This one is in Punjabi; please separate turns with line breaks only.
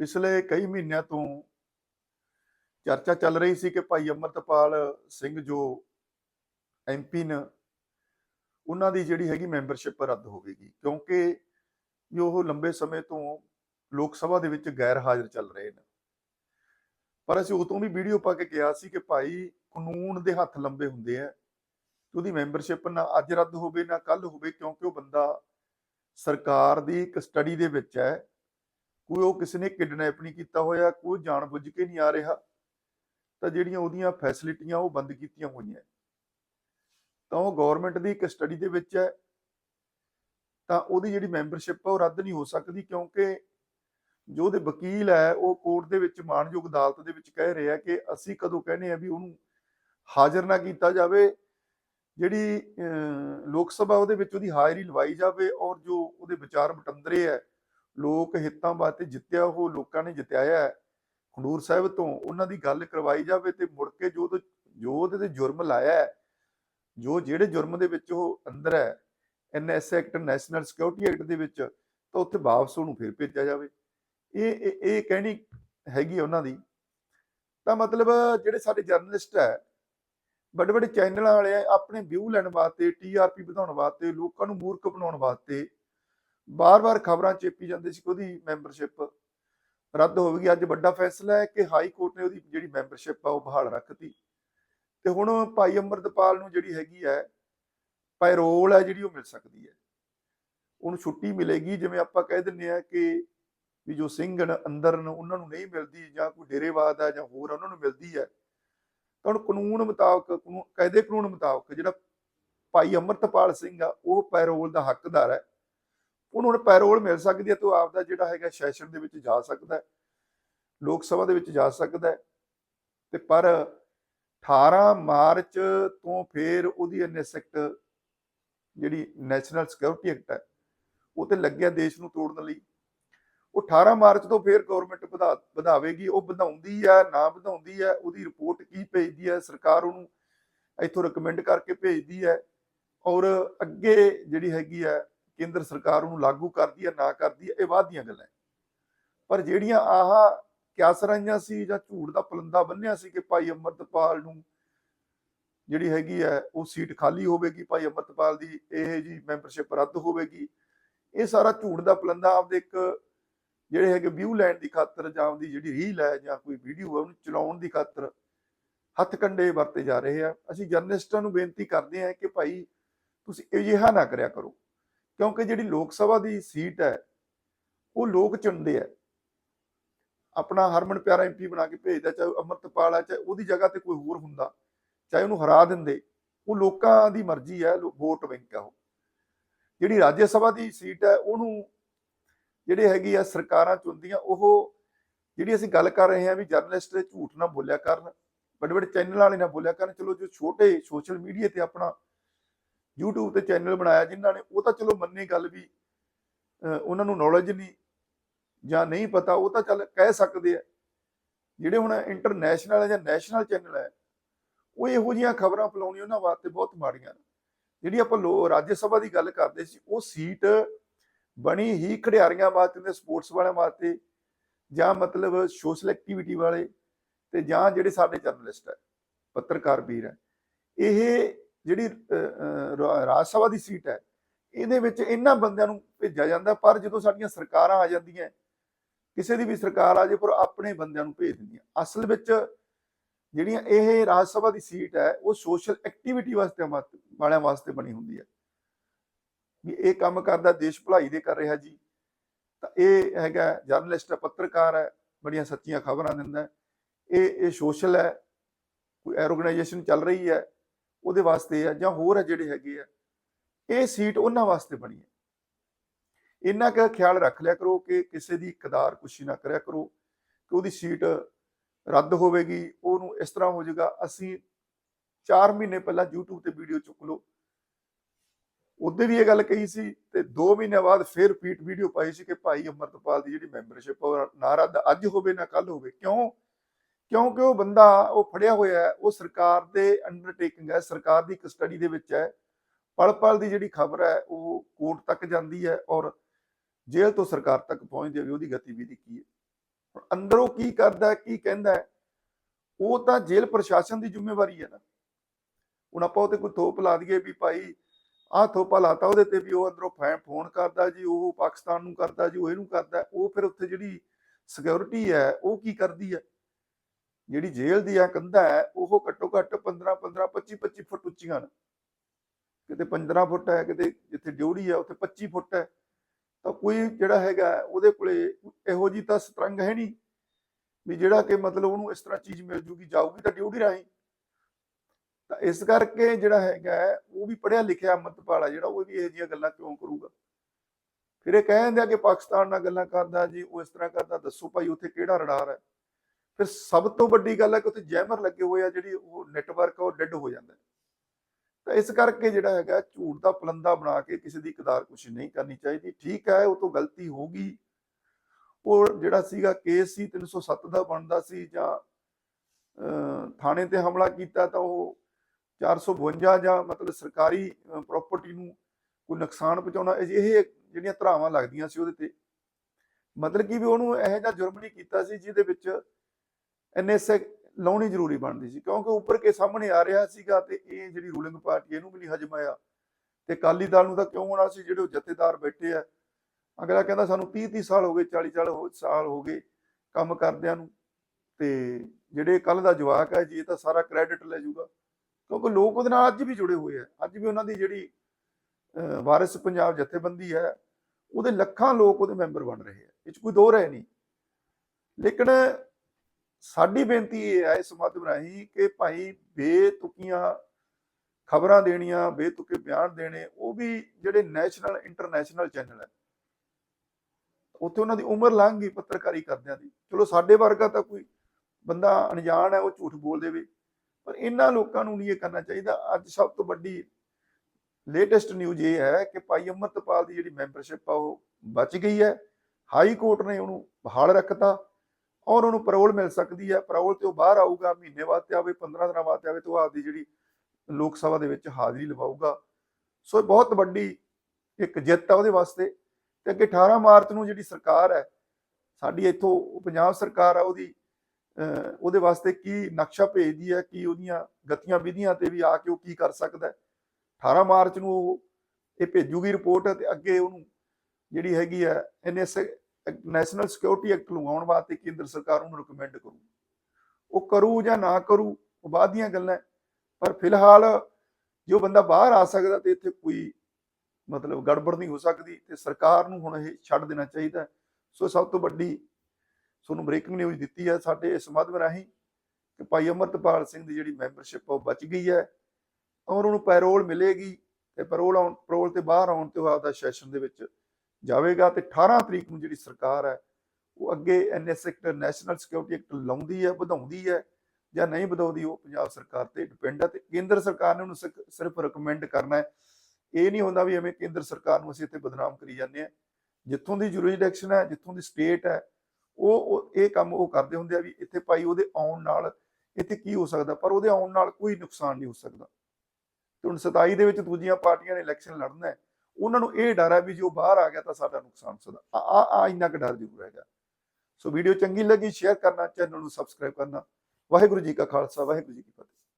ਪਿਛਲੇ ਕਈ ਮਹੀਨਿਆਂ ਤੋਂ ਚਰਚਾ ਚੱਲ ਰਹੀ ਸੀ ਕਿ ਭਾਈ ਅਮਰਤਪਾਲ ਸਿੰਘ ਜੋ ਐਮਪੀ ਨੇ, ਉਹਨਾਂ ਦੀ ਜਿਹੜੀ ਹੈਗੀ ਮੈਂਬਰਸ਼ਿਪ ਰੱਦ ਹੋਵੇਗੀ, ਕਿਉਂਕਿ ਜੋ ਉਹ ਲੰਬੇ ਸਮੇਂ ਤੋਂ ਲੋਕ ਸਭਾ ਦੇ ਵਿੱਚ ਗੈਰ ਹਾਜ਼ਰ ਚੱਲ ਰਹੇ ਨੇ। ਪਰ ਅਸੀਂ ਉਦੋਂ ਵੀ ਵੀਡੀਓ ਪਾ ਕੇ ਕਿਹਾ ਸੀ ਕਿ ਭਾਈ ਕਾਨੂੰਨ ਦੇ ਹੱਥ ਲੰਬੇ ਹੁੰਦੇ ਆ ਉਹਦੀ ਮੈਂਬਰਸ਼ਿਪ ਨਾ ਅੱਜ ਰੱਦ ਹੋਵੇ ਨਾ ਕੱਲ ਹੋਵੇ, ਕਿਉਂਕਿ ਉਹ ਬੰਦਾ ਸਰਕਾਰ ਦੀ ਕਸਟਡੀ ਦੇ ਵਿੱਚ ਹੈ ਕੋਈ ਉਹ ਕਿਸੇ ਨੇ ਕਿਡਨੈਪ ਨਹੀਂ ਕੀਤਾ ਹੋਇਆ, ਕੋਈ ਜਾਣਬੁੱਝ ਕੇ ਨਹੀਂ ਆ ਰਿਹਾ, ਤਾਂ ਜਿਹੜੀਆਂ ਉਹਦੀਆਂ ਫੈਸਿਲਿਟੀਆਂ ਉਹ ਬੰਦ ਕੀਤੀਆਂ ਹੋਈਆਂ ਤਾਂ ਉਹ ਗਵਰਨਮੈਂਟ ਦੀ ਕਸਟਡੀ ਦੇ ਵਿੱਚ ਹੈ, ਤਾਂ ਉਹਦੀ ਜਿਹੜੀ ਮੈਂਬਰਸ਼ਿਪ ਹੈ ਉਹ ਰੱਦ ਨਹੀਂ ਹੋ ਸਕਦੀ ਕਿਉਂਕਿ ਜੋ ਉਹਦੇ ਵਕੀਲ ਹੈ, ਉਹ ਕੋਰਟ ਦੇ ਵਿੱਚ ਮਾਨਯੋਗ ਅਦਾਲਤ ਦੇ ਵਿੱਚ ਕਹਿ ਰਿਹਾ ਕਿ ਅਸੀਂ ਕਦੋਂ ਕਹਿੰਦੇ ਆ ਵੀ ਉਹਨੂੰ ਹਾਜ਼ਰ ਨਾ ਕੀਤਾ ਜਾਵੇ, ਜਿਹੜੀ ਲੋਕ ਸਭਾ ਉਹਦੇ ਵਿੱਚ ਉਹਦੀ ਹਾਜ਼ਰੀ ਲਵਾਈ ਜਾਵੇ ਔਰ ਜੋ ਉਹਦੇ ਵਿਚਾਰ ਵਟੰਦਰੇ ਹੈ ਲੋਕ ਹਿੱਤਾਂ ਵਾਸਤੇ ਜਿੱਤਿਆ, ਉਹ ਲੋਕਾਂ ਨੇ ਜਿਤਾਇਆ ਹੈ। ਖੰਡੂਰ ਸਾਹਿਬ ਤੋਂ ਉਹਨਾਂ ਦੀ ਗੱਲ ਕਰਵਾਈ ਜਾਵੇ ਤੇ ਮੁੜ ਕੇ ਜੋ ਉਹਦੇ- ਜੋ ਉਹਦੇ ਤੇ ਜੁਰਮ ਲਾਇਆ ਜੋ ਜਿਹੜੇ ਜੁਰਮ ਦੇ ਵਿੱਚ ਉਹ ਅੰਦਰ ਹੈ NS act national security act ਦੇ ਵਿੱਚ, ਤਾਂ ਉੱਥੇ ਵਾਪਸ ਉਹਨੂੰ ਫਿਰ ਭੇਜਿਆ ਜਾਵੇ। ਇਹ ਇਹ ਕਹਿਣੀ ਹੈਗੀ ਉਹਨਾਂ ਦੀ। ਤਾਂ ਮਤਲਬ ਜਿਹੜੇ ਸਾਡੇ ਜਰਨਲਿਸਟ ਹੈ ਵੱਡੇ ਵੱਡੇ ਚੈਨਲਾਂ ਵਾਲੇ ਆਪਣੇ ਵਿਊ ਲੈਣ ਵਾਸਤੇ ਟੀਆਰਪੀ ਵਧਾਉਣ ਵਾਸਤੇ, ਲੋਕਾਂ ਨੂੰ ਮੂਰਖ ਬਣਾਉਣ ਵਾਸਤੇ ਬਾਰ-ਬਾਰ ਖਬਰਾਂ ਚੇਪੀ ਜਾਂਦੇ ਸੀ ਕਿ ਉਹਦੀ ਮੈਂਬਰਸ਼ਿਪ ਰੱਦ ਹੋਵੇਗੀ ਅੱਜ ਵੱਡਾ ਫੈਸਲਾ ਹੈ ਕਿ ਹਾਈ ਕੋਰਟ ਨੇ ਉਹਦੀ ਜਿਹੜੀ ਮੈਂਬਰਸ਼ਿਪ ਆ, ਉਹ ਬਹਾਲ ਰੱਖਤੀ। ਤੇ ਹੁਣ ਭਾਈ ਅੰਮ੍ਰਿਤਪਾਲ ਨੂੰ ਜਿਹੜੀ ਹੈਗੀ ਹੈ ਪੈਰੋਲ ਹੈ ਜਿਹੜੀ ਉਹ ਮਿਲ ਸਕਦੀ ਹੈ। ਉਹਨੂੰ ਛੁੱਟੀ ਮਿਲੇਗੀ, ਜਿਵੇਂ ਆਪਾਂ ਕਹਿ ਦਿੰਦੇ ਆ ਕਿ ਵੀ ਜੋ ਸਿੰਘ ਨੇ ਅੰਦਰ ਨੇ, ਉਹਨਾਂ ਨੂੰ ਨਹੀਂ ਮਿਲਦੀ ਜਾਂ ਕੋਈ ਡੇਰੇਵਾਦ ਹੈ ਜਾਂ ਹੋਰ ਉਹਨਾਂ ਨੂੰ ਮਿਲਦੀ ਹੈ, ਤਾਂ ਹੁਣ ਕਾਨੂੰਨ ਮੁਤਾਬਕ, ਕਾਨੂੰਨ- ਕਾਇਦੇ ਕਾਨੂੰਨ ਮੁਤਾਬਕ ਜਿਹੜਾ ਭਾਈ ਅੰਮ੍ਰਿਤਪਾਲ ਸਿੰਘ ਆ, ਉਹ ਪੈਰੋਲ ਦਾ ਹੱਕਦਾਰ ਹੈ। ਉਹਨੂੰ ਹੁਣ ਪੈਰੋਲ ਮਿਲ ਸਕਦੀ ਹੈ ਤੇ ਉਹ ਆਪਦਾ ਜਿਹੜਾ ਹੈਗਾ ਸੈਸ਼ਨ ਦੇ ਵਿੱਚ ਜਾ ਸਕਦਾ ਹੈ, ਲੋਕ ਸਭਾ ਦੇ ਵਿੱਚ ਜਾ ਸਕਦਾ ਹੈ ਤੇ ਪਰ 18 ਮਾਰਚ ਤੋਂ ਫੇਰ ਉਹਦੀ ਐਨਐਸ ਜਿਹੜੀ ਨੈਸ਼ਨਲ ਸਿਕਿਉਰਿਟੀ ਐਕਟ ਹੈ, ਉਹ ਤੇ ਲੱਗਿਆ ਦੇਸ਼ ਨੂੰ ਤੋੜਨ ਲਈ। ਉਹ 18 ਮਾਰਚ ਤੋਂ ਫੇਰ ਗਵਰਨਮੈਂਟ ਵਧਾ, ਵਧਾਵੇਗੀ, ਉਹ ਵਧਾਉਂਦੀ ਹੈ, ਨਾ ਵਧਾਉਂਦੀ ਹੈ, ਉਹਦੀ ਰਿਪੋਰਟ ਕੀ ਭੇਜਦੀ ਹੈ, ਸਰਕਾਰ ਉਹਨੂੰ ਇੱਥੋਂ ਰეკਮੈਂਡ ਕਰਕੇ ਭੇਜਦੀ ਹੈ ਔਰ ਅੱਗੇ ਜਿਹੜੀ ਹੈਗੀ ਹੈ ਕੇਂਦਰ ਸਰਕਾਰ ਉਹਨੂੰ ਲਾਗੂ ਕਰਦੀ ਹੈ, ਨਾ ਕਰਦੀ ਹੈ, ਇਹ ਬਾਅਦ ਦੀਆਂ ਗੱਲਾਂ ਪਰ ਜਿਹੜੀਆਂ ਆਹ ਕਿਆਸਰਾਈਆਂ ਸੀ ਜਾਂ ਝੂਠ ਦਾ ਪਲੰਦਾ ਬੰਨਿਆ ਸੀ ਕਿ ਭਾਈ ਅਮਰਤਪਾਲ ਨੂੰ ਜਿਹੜੀ ਹੈਗੀ ਹੈ, ਉਹ ਸੀਟ ਖਾਲੀ ਹੋਵੇਗੀ, ਭਾਈ ਅਮਰਤਪਾਲ ਦੀ ਇਹ ਜੀ ਮੈਂਬਰਸ਼ਿਪ ਰੱਦ ਹੋਵੇਗੀ, ਇਹ ਸਾਰਾ ਝੂਠ ਦਾ ਪਲੰਦਾ ਆਪਦੇ ਇੱਕ ਜਿਹੜੇ ਹੈਗੇ ਵਿਊ ਲੈਣ ਦੀ ਖਾਤਰ ਜਾਂ ਉਹਦੀ ਜਿਹੜੀ ਰੀਲ ਹੈ ਜਾਂ ਕੋਈ ਵੀਡੀਓ ਹੈ, ਉਹਨੂੰ ਚਲਾਉਣ ਦੀ ਖਾਤਰ ਹੱਥ ਕੰਡੇ ਵਰਤੇ ਜਾ ਰਹੇ ਆ। ਅਸੀਂ ਜਰਨਲਿਸਟਾਂ ਨੂੰ ਬੇਨਤੀ ਕਰਦੇ ਹਾਂ ਕਿ ਭਾਈ ਤੁਸੀਂ ਅਜਿਹਾ ਨਾ ਕਰਿਆ ਕਰੋ। ਕਿਉਂਕਿ ਜਿਹੜੀ ਲੋਕ ਸਭਾ ਦੀ ਸੀਟ ਹੈ, ਉਹ ਲੋਕ ਚੁਣਦੇ ਆ। ਆਪਣਾ ਹਰਮਨ ਪਿਆਰਾ ਐਮਪੀ ਬਣਾ ਕੇ ਭੇਜਦਾ, ਚਾਹੇ ਉਹ ਅੰਮ੍ਰਿਤਪਾਲ ਹੈ, ਚਾਹੇ ਉਹਦੀ ਜਗ੍ਹਾ ਤੇ ਕੋਈ ਹੋਰ ਹੁੰਦਾ, ਚਾਹੇ ਉਹਨੂੰ ਹਰਾ ਦਿੰਦੇ, ਉਹ ਲੋਕਾਂ ਦੀ ਮਰਜ਼ੀ ਹੈ ਵੋਟ ਬੈਂਕ ਹੈ ਉਹ। ਜਿਹੜੀ ਰਾਜ ਸਭਾ ਦੀ ਸੀਟ ਹੈ, ਉਹਨੂੰ ਜਿਹੜੇ ਹੈਗੀ ਆ ਸਰਕਾਰਾਂ ਚੁਣਦੀਆਂ, ਉਹ ਜਿਹੜੀ ਅਸੀਂ ਗੱਲ ਕਰ ਰਹੇ ਹਾਂ ਵੀ ਜਰਨਲਿਸਟ ਝੂਠ ਨਾ ਬੋਲਿਆ ਕਰਨ ਵੱਡੇ ਵੱਡੇ ਚੈਨਲ ਵਾਲੇ ਨਾ ਬੋਲਿਆ ਕਰਨ, ਚਲੋ ਜੋ ਛੋਟੇ ਸੋਸ਼ਲ ਮੀਡੀਆ ਤੇ ਆਪਣਾ YouTube ਤੇ ਚੈਨਲ ਬਣਾਇਆ, ਜਿਨ੍ਹਾਂ ਨੇ ਉਹ ਤਾਂ ਚਲੋ ਮੰਨੇ ਗੱਲ ਵੀ ਉਹਨਾਂ ਨੂੰ ਨੌਲੇਜ ਨਹੀਂ ਜਾਂ ਨਹੀਂ ਪਤਾ, ਉਹ ਤਾਂ ਚੱਲ ਕਹਿ ਸਕਦੇ ਆ। ਜਿਹੜੇ ਹੁਣ ਇੰਟਰਨੈਸ਼ਨਲ ਜਾਂ ਨੈਸ਼ਨਲ ਚੈਨਲ ਹੈ ਉਹ ਇਹੋ ਜਿਹੀਆਂ ਖਬਰਾਂ ਫਲਾਉਣੀਆਂ ਉਹਨਾਂ ਵਾਸਤੇ ਬਹੁਤ ਮਾੜੀਆਂ ਨੇ। ਜਿਹੜੀ ਆਪਾਂ ਲੋ, ਰਾਜ ਸਭਾ ਦੀ ਗੱਲ ਕਰਦੇ ਸੀ, ਉਹ ਸੀਟ ਬਣੀ ਹੀ ਖਿਡਾਰੀਆਂ ਵਾਸਤੇ ਤੇ ਸਪੋਰਟਸ ਵਾਲਿਆਂ ਵਾਸਤੇ, ਜਾਂ ਮਤਲਬ ਸੋਸ਼ਲ ਐਕਟੀਵਿਟੀ ਵਾਲੇ ਤੇ ਜਾਂ ਜਿਹੜੇ ਸਾਡੇ ਜਰਨਲਿਸਟ ਹੈ ਪੱਤਰਕਾਰ ਵੀਰ ਹੈ ਇਹ ਜਿਹੜੀ ਰਾਜ ਸਭਾ ਦੀ ਸੀਟ ਹੈ, ਇਹਦੇ ਵਿੱਚ ਇਹਨਾਂ ਬੰਦਿਆਂ ਨੂੰ ਭੇਜਿਆ ਜਾਂਦਾ, ਪਰ ਜਦੋਂ ਸਾਡੀਆਂ ਸਰਕਾਰਾਂ ਆ ਜਾਂਦੀਆਂ, ਕਿਸੇ ਦੀ ਵੀ ਸਰਕਾਰ ਆ ਜੇ, ਪਰ ਉਹ ਆਪਣੇ ਬੰਦਿਆਂ ਨੂੰ ਭੇਜ ਦਿੰਦੀਆਂ। ਅਸਲ ਵਿੱਚ ਜਿਹੜੀਆਂ ਇਹ ਰਾਜ ਸਭਾ ਦੀ ਸੀਟ ਹੈ, ਉਹ ਸੋਸ਼ਲ ਐਕਟੀਵਿਟੀ ਵਾਸਤੇ ਵਾਲਿਆਂ ਵਾਸਤੇ ਬਣੀ ਹੁੰਦੀ ਹੈ। ਵੀ ਇਹ ਕੰਮ ਕਰਦਾ, ਦੇਸ਼ ਭਲਾਈ ਦੇ ਕਰ ਰਿਹਾ ਜੀ। ਤਾਂ ਇਹ ਹੈਗਾ, ਜਰਨਲਿਸਟ ਹੈ ਪੱਤਰਕਾਰ ਹੈ, ਬੜੀਆਂ ਸੱਚੀਆਂ ਖਬਰਾਂ ਦਿੰਦਾ। ਇਹ ਇਹ ਸੋਸ਼ਲ ਹੈ, ਕੋਈ ਆਰਗੇਨਾਈਜੇਸ਼ਨ ਚੱਲ ਰਹੀ ਹੈ ਉਹਦੇ ਵਾਸਤੇ ਹੈ ਜਾਂ ਹੋਰ ਹੈ ਜਿਹੜੇ ਹੈਗੇ ਆ, ਇਹ ਸੀਟ ਉਹਨਾਂ ਵਾਸਤੇ ਬਣੀ ਹੈ। ਇੰਨਾ ਕੁ ਖਿਆਲ ਰੱਖ ਲਿਆ ਕਰੋ ਕਿ ਕਿਸੇ ਦੀ ਕਦਾਰ ਕੁਸ਼ੀ ਨਾ ਕਰਿਆ ਕਰੋ, ਕਿ ਉਹਦੀ ਸੀਟ ਰੱਦ ਹੋਵੇਗੀ, ਉਹਨੂੰ ਇਸ ਤਰ੍ਹਾਂ ਹੋ ਜਾਏਗਾ ਅਸੀਂ 4 ਮਹੀਨੇ ਪਹਿਲਾਂ YouTube ਤੇ ਵੀਡੀਓ ਚੁੱਕ ਲਓ। ਉਹਦੇ ਵੀ ਇਹ ਗੱਲ ਕਹੀ ਸੀ ਤੇ 2 ਮਹੀਨੇ ਬਾਅਦ ਫਿਰ ਰਿਪੀਟ ਵੀਡੀਓ ਪਾਈ ਸੀ ਕਿ ਭਾਈ ਅਮਰਤਪਾਲ ਦੀ ਜਿਹੜੀ ਮੈਂਬਰਸ਼ਿਪ ਉਹ ਨਾ ਰੱਦ, ਅੱਜ ਹੋਵੇ ਨਾ ਕੱਲ ਹੋਵੇ। ਕਿਉਂ? ਕਿਉਂਕਿ ਉਹ ਬੰਦਾ ਉਹ ਫੜਿਆ ਹੋਇਆ ਹੈ, ਉਹ ਸਰਕਾਰ ਦੇ ਅੰਡਰਟੇਕਿੰਗ ਹੈ, ਸਰਕਾਰ ਦੀ ਕਸਟਡੀ ਦੇ ਵਿੱਚ ਹੈ। ਪਲ ਪਲ ਦੀ ਜਿਹੜੀ ਖਬਰ ਹੈ, ਉਹ ਕੋਰਟ ਤੱਕ ਜਾਂਦੀ ਹੈ ਔਰ ਜੇਲ੍ਹ ਤੋਂ ਸਰਕਾਰ ਤੱਕ ਪਹੁੰਚਦੀ ਹੈ ਵੀ ਉਹਦੀ ਗਤੀਵਿਧੀ ਕੀ ਹੈ? ਅੰਦਰੋਂ ਕੀ ਕਰਦਾ ਕੀ ਕਹਿੰਦਾ ਉਹ ਤਾਂ ਜੇਲ੍ਹ ਪ੍ਰਸ਼ਾਸਨ ਦੀ ਜ਼ਿੰਮੇਵਾਰੀ ਹੈ ਨਾ। ਹੁਣ ਆਪਾਂ ਉਹਤੇ ਕੋਈ ਥੋਪ ਲਾ ਦਈਏ ਵੀ ਭਾਈ ਆਹ ਥੋਪਾ ਲਾਤਾ ਉਹਦੇ ਤੇ ਵੀ ਉਹ ਅੰਦਰੋਂ ਫੈ- ਫੋਨ ਕਰਦਾ ਜੀ, ਉਹ ਪਾਕਿਸਤਾਨ ਨੂੰ ਕਰਦਾ ਜੀ, ਉਹ ਇਹਨੂੰ ਕਰਦਾ, ਉਹ ਫਿਰ ਉੱਥੇ ਜਿਹੜੀ ਸਿਕਿਉਰਿਟੀ ਹੈ, ਉਹ ਕੀ ਕਰਦੀ ਹੈ? ਜਿਹੜੀ ਜੇਲ੍ਹ ਦੀਆਂ ਕੰਧਾਂ ਹੈ, ਉਹ ਘੱਟੋ ਘੱਟ 15 15 25 25 ਫੁੱਟ ਉੱਚੀਆਂ ਨੇ। ਕਿਤੇ 15 ਫੁੱਟ ਹੈ, ਕਿਤੇ ਜਿੱਥੇ ਡਿਊੜੀ ਹੈ ਉੱਥੇ 25 ਫੁੱਟ ਹੈ। ਤਾਂ ਕੋਈ ਜਿਹੜਾ ਹੈਗਾ, ਉਹਦੇ ਕੋਲੇ ਇਹੋ ਜੀ ਤਾਂ ਸਤਰੰਗ ਹੈ ਨਹੀਂ ਵੀ ਜਿਹੜਾ ਕਿ ਮਤਲਬ ਉਹਨੂੰ ਇਸ ਤਰ੍ਹਾਂ ਚੀਜ਼ ਮਿਲ ਜੂਗੀ, ਜਾਊਗੀ ਤਾਂ ਡਿਊਟੀ ਰਾਹੀਂ। ਤਾਂ ਇਸ ਕਰਕੇ ਜਿਹੜਾ ਹੈਗਾ, ਉਹ ਵੀ ਪੜਿਆ ਲਿਖਿਆ ਅੰਮ੍ਰਿਤਪਾਲ ਆ ਜਿਹੜਾ, ਉਹ ਵੀ ਇਹੋ ਜਿਹੀਆਂ ਗੱਲਾਂ ਕਿਉਂ ਕਰੂਗਾ? ਫਿਰ ਇਹ ਕਹਿੰਦੇ ਆ ਕਿ ਪਾਕਿਸਤਾਨ ਨਾਲ ਗੱਲਾਂ ਕਰਦਾ ਜੀ, ਉਹ ਇਸ ਤਰ੍ਹਾਂ ਕਰਦਾ, ਦੱਸੋ ਭਾਈ ਉੱਥੇ ਕਿਹੜਾ ਰਡਾਰ ਹੈ? ਫਿਰ ਸਭ ਤੋਂ ਵੱਡੀ ਗੱਲ ਹੈ ਕਿ ਉੱਥੇ ਜੈਮਰ ਲੱਗੇ ਹੋਏ ਆ, ਜਿਹੜੀ ਉਹ ਨੈਟਵਰਕ ਉਹ ਡੈੱਡ ਹੋ ਜਾਂਦਾ ਤਾਂ ਇਸ ਕਰਕੇ ਜਿਹੜਾ ਹੈਗਾ, ਝੂਠ ਦਾ ਪਲੰਦਾ ਬਣਾ ਕੇ ਕਿਸੇ ਦੀ ਕਦਾਰ ਕੁਛ ਨਹੀਂ ਕਰਨੀ ਚਾਹੀਦੀ। ਠੀਕ ਹੈ, ਉਹ ਤੋਂ ਗਲਤੀ ਹੋ ਗਈ। ਉਹ ਜਿਹੜਾ ਸੀਗਾ ਕੇਸ ਸੀ 307 ਦਾ ਬਣਦਾ ਸੀ ਜਾਂ ਥਾਣੇ ਤੇ ਹਮਲਾ ਕੀਤਾ ਤਾਂ ਉਹ 452 ਜਾਂ ਮਤਲਬ ਸਰਕਾਰੀ ਪ੍ਰਾਪਰਟੀ ਨੂੰ ਕੋਈ ਨੁਕਸਾਨ ਪਹੁੰਚਾਉਣਾ, ਇਹ ਜਿਹੜੀਆਂ ਧਰਾਵਾਂ ਲੱਗਦੀਆਂ ਸੀ ਉਹਦੇ ਤੇ। ਮਤਲਬ ਕਿ ਵੀ ਉਹਨੂੰ ਇਹੋ ਜਿਹਾ ਜੁਰਮ ਨਹੀਂ ਕੀਤਾ ਸੀ, ਜਿਹਦੇ ਵਿੱਚ ਐਨਐਸਏ ਲਾਉਣੀ ਜ਼ਰੂਰੀ ਬਣਦੀ ਸੀ, ਕਿਉਂਕਿ ਉੱਪਰ ਕੇ ਸਾਹਮਣੇ ਆ ਰਿਹਾ ਸੀਗਾ ਤੇ ਇਹ ਜਿਹੜੀ ਰੂਲਿੰਗ ਪਾਰਟੀ ਇਹਨੂੰ ਵੀ ਨਹੀਂ ਹਜਮ ਆਇਆ ਤੇ ਅਕਾਲੀ ਦਲ ਨੂੰ ਤਾਂ ਕਿਉਂ ਹੋਣਾ ਸੀ, ਜਿਹੜੇ ਉਹ ਜਥੇਦਾਰ ਬੈਠੇ ਆ। ਅਗਲਾ ਕਹਿੰਦਾ ਸਾਨੂੰ 30 30 ਸਾਲ ਹੋ ਗਏ 40 40 ਸਾਲ ਹੋ ਗਏ ਕੰਮ ਕਰਦਿਆਂ ਨੂੰ। ਤੇ ਜਿਹੜੇ ਕੱਲ ਦਾ ਜਵਾਕ ਹੈ ਜੀ, ਇਹ ਤਾਂ ਸਾਰਾ ਕ੍ਰੈਡਿਟ ਲੈ ਜਾਊਗਾ ਕਿਉਂਕਿ ਲੋਕ ਉਹਦੇ ਨਾਲ ਅੱਜ ਵੀ ਜੁੜੇ ਹੋਏ ਆ। ਅੱਜ ਵੀ ਉਹਨਾਂ ਦੀ ਜਿਹੜੀ ਵਾਰਿਸ ਪੰਜਾਬ ਜਥੇਬੰਦੀ ਹੈ, ਉਹਦੇ ਲੱਖਾਂ ਲੋਕ ਉਹਦੇ ਮੈਂਬਰ ਬਣ ਰਹੇ ਆ। ਇਹ 'ਚ ਕੋਈ ਦੋ ਰਹਿ ਨਹੀਂ। ਲੇਕਿਨ ਸਾਡੀ ਬੇਨਤੀ ਇਹ ਹੈ ਇਸ ਮਾਧਿਅਮ ਰਾਹੀਂ ਕਿ ਭਾਈ ਬੇਤੁਕੀਆਂ ਖਬਰਾਂ ਦੇਣੀਆਂ, ਬੇਤੁਕੇ ਬਿਆਨ ਦੇਣੇ, ਉਹ ਵੀ ਜਿਹੜੇ ਨੈਸ਼ਨਲ, ਇੰਟਰਨੈਸ਼ਨਲ ਚੈਨਲ ਹੈ। ਉੱਥੇ ਉਹਨਾਂ ਦੀ ਉਮਰ ਲੰਘ ਗਈ ਪੱਤਰਕਾਰੀ ਕਰਦਿਆਂ ਦੀ। ਚਲੋ ਸਾਡੇ ਵਰਗਾ ਤਾਂ ਕੋਈ ਬੰਦਾ ਅਣਜਾਣ ਹੈ, ਉਹ ਝੂਠ ਬੋਲ ਦੇਵੇ। ਪਰ ਇਹਨਾਂ ਲੋਕਾਂ ਨੂੰ ਨਹੀਂ ਇਹ ਕਰਨਾ ਚਾਹੀਦਾ। ਅੱਜ ਸਭ ਤੋਂ ਵੱਡੀ ਲੇਟੈਸਟ ਨਿਊਜ਼ ਇਹ ਹੈ ਕਿ ਭਾਈ ਅਮਰਤਪਾਲ ਦੀ ਜਿਹੜੀ ਮੈਂਬਰਸ਼ਿਪ ਆ, ਉਹ ਬਚ ਗਈ ਹੈ। ਹਾਈ ਕੋਰਟ ਨੇ ਉਹਨੂੰ ਬਹਾਲ ਰੱਖਤਾ। ਔਰ ਉਹਨੂੰ ਪੈਰੋਲ ਮਿਲ ਸਕਦੀ ਹੈ। ਪੈਰੋਲ ਤੇ ਉਹ ਬਾਹਰ ਆਊਗਾ, ਮਹੀਨੇ ਬਾਅਦ ਤੇ ਆਵੇ 15 ਦਿਨਾਂ ਬਾਅਦ ਤੇ ਆਵੇ ਤੇ ਉਹ ਆਪਦੀ ਜਿਹੜੀ ਲੋਕ ਸਭਾ ਦੇ ਵਿੱਚ ਹਾਜ਼ਰੀ ਲਵਾਊਗਾ। ਸੋ ਇਹ ਬਹੁਤ ਵੱਡੀ ਇੱਕ ਜਿੱਤ ਆ ਉਹਦੇ ਵਾਸਤੇ। ਤੇ ਅੱਗੇ 18 ਮਾਰਚ ਨੂੰ ਜਿਹੜੀ ਸਰਕਾਰ ਹੈ, ਸਾਡੀ ਇੱਥੋਂ ਉਹ ਪੰਜਾਬ ਸਰਕਾਰ ਆ ਉਹਦੀ ਉਹਦੇ ਵਾਸਤੇ ਕੀ ਨਕਸ਼ਾ ਭੇਜਦੀ ਹੈ, ਕੀ ਉਹਦੀਆਂ ਗਤੀਆਂ ਵਿਧੀਆਂ ਤੇ ਵੀ ਆ ਕੇ ਉਹ ਕੀ ਕਰ ਸਕਦਾ ਹੈ। 18 ਮਾਰਚ ਨੂੰ ਉਹ ਇਹ ਭੇਜੂਗੀ ਰਿਪੋਰਟ ਤੇ ਅੱਗੇ ਉਹਨੂੰ ਜਿਹੜੀ ਹੈਗੀ ਹੈ ਐਨਐਸਏ ਨੈਸ਼ਨਲ ਸਿਕਿਉਰਿਟੀ ਐਕਟ ਲਗਾਉਣ ਵਾਸਤੇ ਕੇਂਦਰ ਸਰਕਾਰ ਉਹਨੂੰ ਰეკਮੈਂਡ ਕਰੂ। ਉਹ ਕਰੂ ਜਾਂ ਨਾ ਕਰੂ, ਉਹ ਬਾਅਦ ਦੀਆਂ ਗੱਲਾਂ ਪਰ ਫਿਲਹਾਲ ਜੋ ਬੰਦਾ ਬਾਹਰ ਆ ਸਕਦਾ ਤੇ ਇੱਥੇ ਕੋਈ ਮਤਲਬ ਗੜਬੜ ਨਹੀਂ ਹੋ ਸਕਦੀ ਤੇ ਸਰਕਾਰ ਨੂੰ ਹੁਣ ਇਹ ਛੱਡ ਦੇਣਾ ਚਾਹੀਦਾ ਸੋ ਸਭ ਤੋਂ ਵੱਡੀ ਤੁਹਾਨੂੰ ਬ੍ਰੇਕਿੰਗ ਨਿਊਜ਼ ਦਿੱਤੀ ਹੈ ਸਾਡੇ ਇਸ ਮਾਧਿਅਮ ਰਾਹੀਂ ਕਿ ਭਾਈ ਅਮਰਤਪਾਲ ਸਿੰਘ ਦੀ ਜਿਹੜੀ ਮੈਂਬਰਸ਼ਿਪ ਉਹ ਬਚ ਗਈ ਹੈ। ਔਰ ਉਹਨੂੰ ਪੈਰੋਲ ਮਿਲੇਗੀ ਤੇ ਪੈਰੋਲ ਆਉਣ ਪੈਰੋਲ ਤੇ ਬਾਹਰ ਆਉਣ ਤੇ ਉਹ ਆਪਦਾ ਸੈਸ਼ਨ ਦੇ ਵਿੱਚ ਜਾਵੇਗਾ ਤੇ 18 ਤਰੀਕ ਨੂੰ ਜਿਹੜੀ ਸਰਕਾਰ ਹੈ, ਉਹ ਅੱਗੇ NS act, national security act ਲਾਉਂਦੀ ਹੈ, ਵਧਾਉਂਦੀ ਹੈ ਜਾਂ ਨਹੀਂ ਵਧਾਉਂਦੀ, ਉਹ ਪੰਜਾਬ ਸਰਕਾਰ ਤੇ ਡਿਪੈਂਡ ਹੈ ਤੇ ਕੇਂਦਰ ਸਰਕਾਰ ਨੇ ਉਹਨੂੰ ਸਿਰਫ- ਸਿਰਫ ਰეკਮੈਂਡ ਕਰਨਾ ਹੈ। ਇਹ ਨਹੀਂ ਹੁੰਦਾ ਵੀ ਐਵੇਂ ਕੇਂਦਰ ਸਰਕਾਰ ਨੂੰ ਅਸੀਂ ਇੱਥੇ ਬਦਨਾਮ ਕਰੀ ਜਾਂਦੇ ਆ ਜਿੱਥੋਂ ਦੀ ਜੁਰਿਸਡਿਕਸ਼ਨ ਹੈ, ਜਿੱਥੋਂ ਦੀ ਸਟੇਟ ਹੈ, ਉਹ ਉਹ, ਇਹ ਕੰਮ ਉਹ ਕਰਦੇ ਹੁੰਦੇ ਆ ਵੀ ਇੱਥੇ ਭਾਈ ਉਹਦੇ ਆਉਣ ਨਾਲ ਇੱਥੇ ਕੀ ਹੋ ਸਕਦਾ, ਪਰ ਉਹਦੇ ਆਉਣ ਨਾਲ ਕੋਈ ਨੁਕਸਾਨ ਨਹੀਂ ਹੋ ਸਕਦਾ। ਤੇ ਹੁਣ 27 ਦੇ ਵਿੱਚ ਦੂਜੀਆਂ ਪਾਰਟੀਆਂ ਨੇ ਇਲੈਕਸ਼ਨ ਲੜਨਾ ਹੈ ਉਹਨਾਂ ਨੂੰ ਇਹ ਡਰ ਹੈ ਵੀ ਜੇ ਉਹ ਬਾਹਰ ਆ ਗਿਆ ਤਾਂ ਸਾਡਾ ਨੁਕਸਾਨ ਹੋ ਆ ਆ ਇੰਨਾ ਕੁ ਡਰ ਜ਼ਰੂਰ ਹੈਗਾ। ਸੋ ਵੀਡੀਓ ਚੰਗੀ ਲੱਗੀ ਸ਼ੇਅਰ ਕਰਨਾ ਚੈਨਲ ਨੂੰ ਸਬਸਕ੍ਰਾਈਬ ਕਰਨਾ। ਵਾਹਿਗੁਰੂ ਜੀ ਕਾ ਖਾਲਸਾ, ਵਾਹਿਗੁਰੂ ਜੀ ਕੀ ਫਤਿਹ।